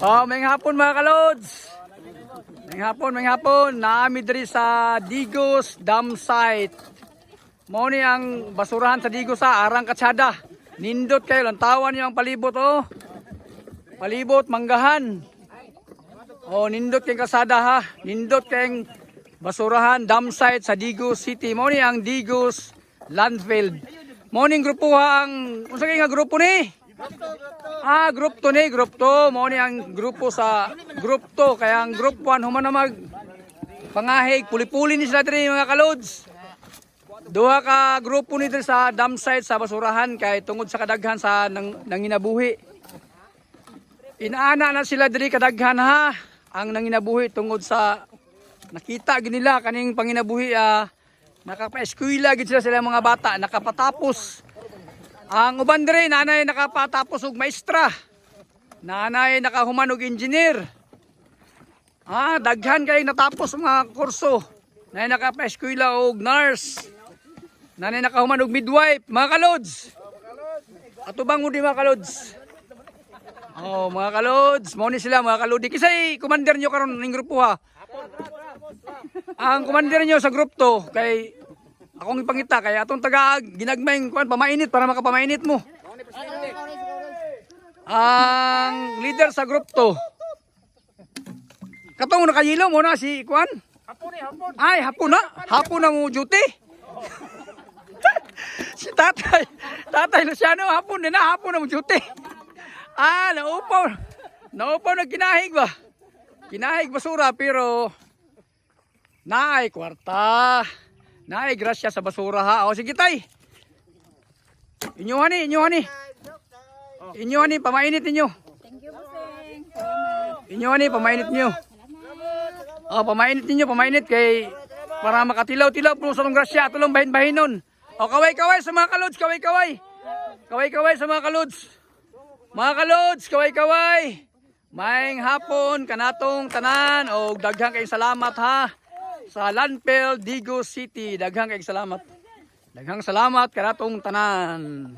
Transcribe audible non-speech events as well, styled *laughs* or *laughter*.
Oh, may hapon mga kalods. May hapon, may hapon. Naami diri sa Digos Dam Site. Mao ni ang basurahan sa Digos sa Arang Katsada. Nindot kayo, lantawan niyo ang palibot oh. Palibot, manggahan. Oh, nindot kayong kasada ha. Nindot kayong basurahan, dam site sa Digos City. Mao ni ang Digos Landfill. Mao ni ang grupo ha ang unsa kay nga grupo ni? Ah, group to ni, group to. Mao ni ang grupo sa group to. Kaya ang group 1 human na mag pangahig, puli-puli ni sila diri mga kalods. Duha ka grupo ni diri sa dam site sa basurahan kay tungod sa kadaghan sa nang, nanginabuhi. Inaana na sila diri kadaghan ha ang nanginabuhi tungod sa nakita gid nila kaning panginabuhi ah nakapa-eskwela gid sila sila mga bata nakapatapos. Ang uban diri nanay nakapatapos og maestra. Nanay nakahuman og engineer. Ah, daghan kay natapos mga kurso. Nanay nakapa-eskwela og nurse. Nanay nakahuman og midwife, mga kalods. Ato bang udi mga kalods? Oh, mga kalods, mo ni sila mga kalodi. Kisay commander nyo karon ning grupo ha. Ang commander nyo sa group to kay akong ipangita kay atong taga ginagmayng kuan pamainit para makapamainit mo. Ang leader sa group to. Katong nakayilo mo na si kuan. Hapon eh, hapon. Ay, hapon na. Hapon na mo duty. *laughs* si tatay. Tatay Luciano, hapon din na. Hapon na mo duty. Ah, naupaw. Naupaw na kinahig ba? Kinahig basura pero naay kwarta. Naay grasya sa basura ha. O sige tay. Inyo ni, inyo ni. Inyo ni, pamainit ninyo. Thank you. Salamat. Inyo ni, pamainit ninyo. Oh, pamainit ninyo, pamainit kay para makatilaw-tilaw po sa grasya, tulong bahin-bahinon. O, kaway-kaway sa mga kalods, kaway-kaway. Kaway-kaway sa mga kalods. Mga kalods, kaway-kaway. Maing hapon, kanatong tanan, o daghang kayong salamat ha. Sa Landfill, Digo City, daghang kayong salamat. Daghang salamat, kanatong tanan.